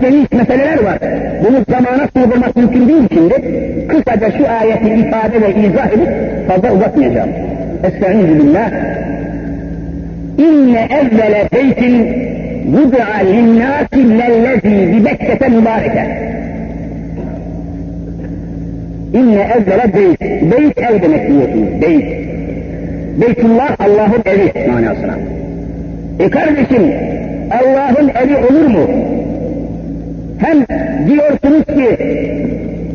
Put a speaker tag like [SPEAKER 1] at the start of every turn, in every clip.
[SPEAKER 1] geniş meseleler var. Bunu zamana sığdırmak mümkün değil şimdi. Kısaca şu ayeti ifade ve izah edip fazla uzatmayacağım. Estaizu billah. İnne evvele beytin vud'a linnâsi lellezî bibekkete mübareke. İnne evvele beyt. Beyt ev demek diyorsunuz. Beyt. Beytullah Allah'ın evi manasına. E kardeşim Allah'ın evi olur mu? Hem diyorsunuz ki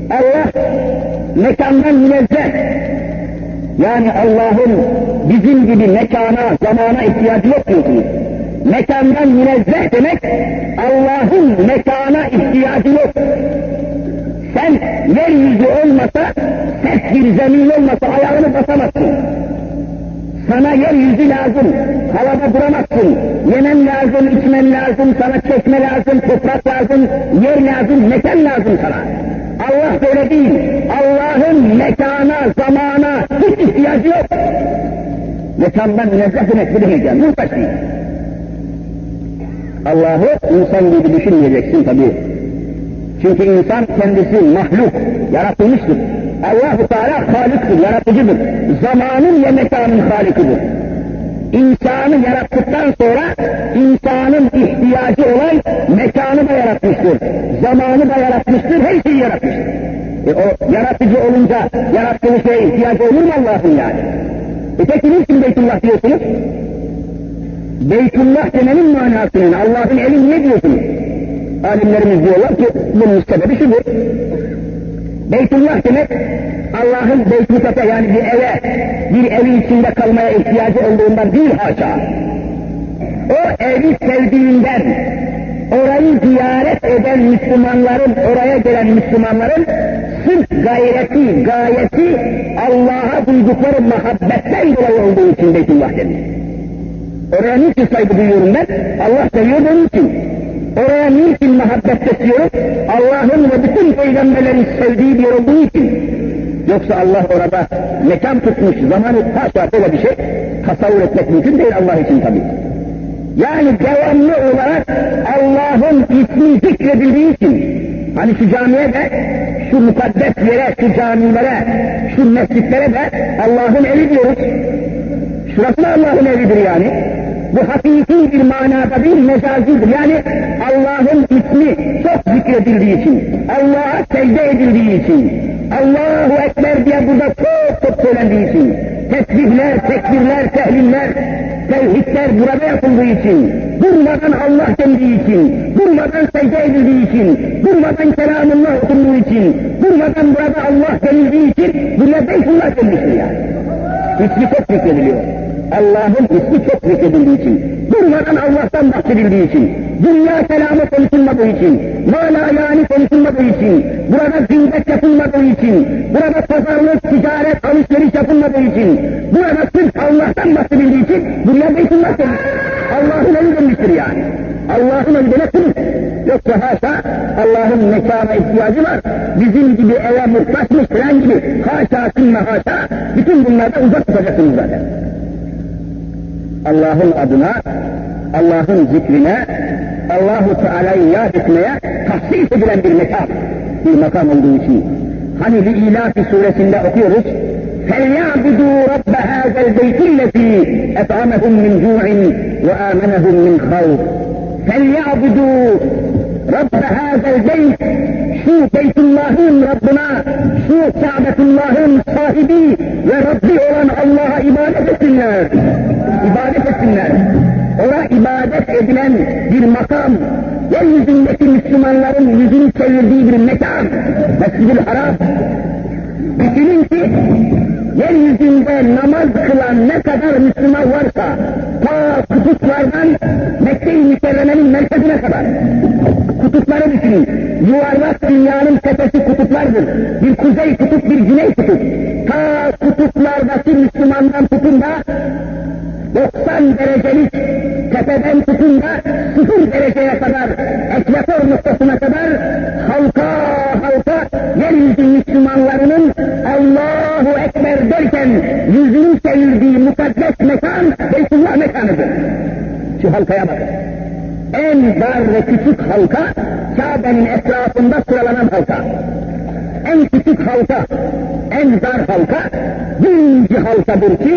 [SPEAKER 1] Allah mekandan münezzeh. Yani Allah'ın bizim gibi mekana, zamana ihtiyacı yok diyorsunuz. Mekandan münezzeh demek Allah'ın mekana ihtiyacı yok. Sen yeryüzü olmasa, sert bir zemin olmasa ayağını basamazsın. Sana yeryüzü lazım, havada duramazsın. Yemen lazım, içmen lazım, sana çekme lazım, toprak lazım, yer lazım, mekan lazım sana. Allah böyle değil. Allah'ın mekana, zamana hiç ihtiyacı yok. Mekandan münezzeh demek bu yani, muhtaç değil. Allah'ı insan gibi düşünmeyeceksin tabii. Çünkü insan kendisi mahluk, yaratılmıştır. Allah-u Teala haliktir, yaratıcıdır. Zamanın ve mekanın halikidir. İnsanı yarattıktan sonra insanın ihtiyacı olan mekanı da yaratmıştır. Zamanı da yaratmıştır, her şeyi yaratmıştır. E o yaratıcı olunca yarattığı şeye ihtiyacı olur mu Allah'ın yani? E peki niçin Beytullah diyorsunuz? Beytullah demenin manasının Allah'ın eli niye diyorsunuz? Alimlerimiz diyorlar ki bunun sebebi şudur. Beytullah demek Allah'ın beytülfete yani bir eve, bir evin içinde kalmaya ihtiyacı olduğundan değil haşa. O evi sevdiğinden, orayı ziyaret eden Müslümanların, oraya gelen Müslümanların sırf gayreti, gayeti Allah'a duydukları muhabbetten dolayı olduğu için Beytullah denir. Oraya niçin saygı duyuyorum ben? Allah seviyor onun için. Oraya niçin muhabbet besliyoruz? Allah'ın ve bütün peygamberlerin sevdiği bir yer olduğu için. Yoksa Allah orada mekan tutmuş, zamanı haşa böyle bir şey tasavvur etmek mümkün değil Allah için tabii. Yani devamlı olarak Allah'ın ismi zikredildiği için, hani şu camiye de, şu mukaddes yere, şu camilere, şu mescitlere de Allah'ın evi diyoruz. Şurası da Allah'ın evidir yani. Bu hakiki bir manada değil, mecazidir. Yani Allah'ın ismi çok zikredildiği için, Allah'a secde edildiği için, Allahu Ekber diye burada çok çok söylendiği için, tesbihler, tekbirler, tehliller, tevhidler burada yapıldığı için, durmadan Allah dendiği için, durmadan secde edildiği için, durmadan kelamullah okunduğu için, durmadan burada Allah denildiği için, buraya Beytullah denmiştir yani. İsmi çok zikrediliyor. Allah'ın ismi çok zikredildiği için, durmadan Allah'tan bahsedildiği için, dünya kelamı konuşulmadığı için, mala yani konuşulmadığı için, burada zimmet yapılmadığı için, burada pazarlık, ticaret, alışveriş yapılmadığı için, burada sırf Allah'tan bahsedildiği için, dünya Beytullah demiş. Allah'ın evi demiştir yani. Allah'ın evi demek. Yoksa haşa Allah'ın mekana ihtiyacı var. Bizim gibi eve muhtaçmış falan gibi haşa sümme haşa bütün bunlardan uzak tutacaksınız zaten. Allah'ın adına, Allah'ın zikrine, Allahu Teala'yı yad etmeye tahsis edilen bir mekan, bir makam olduğu için. Hani bir ilahi suresinde okuyoruz, فَلْيَعْبُدُوا رَبَّ هَذَا الْبَيْتِ الَّذ۪ي اَطْعَمَهُمْ مِنْ جُوعٍ وَآمَنَهُمْ مِنْ خَوْفٍ فَلْيَعْبُدُوا رَبَّ هَذَا الْبَيْتِ şu Beytullah'ın Rabbına, şu Kâbetullah'ın sahibi ve Rabbi olan Allah'a. İbadet etsinler. Makam, yeryüzündeki Müslümanların yüzünü çevirdiği bir mekan, Mescid-i Haram. Düşünün ki, yeryüzünde namaz kılan ne kadar Müslüman varsa, ta kutuplardan Mekke-i Mükerreme'nin merkezine kadar, kutupları düşünün. Yuvarlak dünyanın tepesi kutuplardır. Bir kuzey kutup, bir güney kutup. Ta kutuplardaki Müslümandan tutun da 90 derecelik tepeden tutun da 0 dereceye kadar, ekvator noktasına kadar halka halka yeryüzü Müslümanlarının Allahu Derken yüzünün çevirdiği mukaddes mekan Beytullah mekanıdır. Şu halkaya bakın. En dar ve küçük halka Kabe'nin etrafında sıralanan halka. En küçük halka, en dar halka, birinci halkadır ki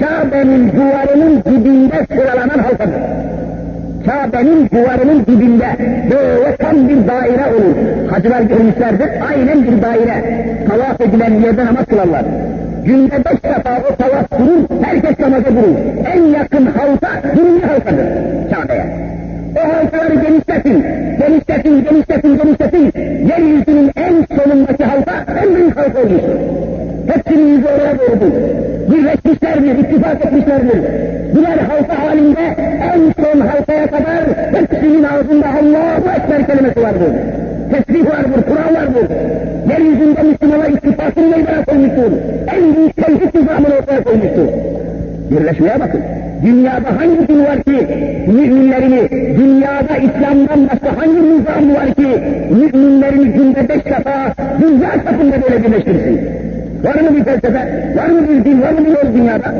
[SPEAKER 1] Kabe'nin duvarının dibinde sıralanan halkadır. Kabe'nin duvarının dibinde böyle tam bir daire olur. Hacılar görmüşlerdir, aynen bir daire. Tavaf edilen yerde namaz kılarlar. Günde beş defa o tavaf durur, herkes namaza durur. En yakın halka birinci halkadır Kabe'ye. O halkaları genişletin, genişletin, genişletin, genişletin. Yeryüzünün en solundaki halka en büyük halka olmuştur. Hepsinin yüzü oraya doğrudur. Birleşmişlerdir, ittifak etmişlerdir. Birer halka halinde en son halkaya kadar hepsinin ağzında Allahu Ekber kelimesi vardır. Tesbih vardır, Kur'an vardır. Birleşmeye bakın. Dünyada hangi din var ki müminlerini, dünyada İslam'dan başka hangi nizam var ki müminlerini günde beş defa dünya çapında böyle birleştirsin? Var mı bir felsefe? Var mı bir din? Var mı bir yol dünyada?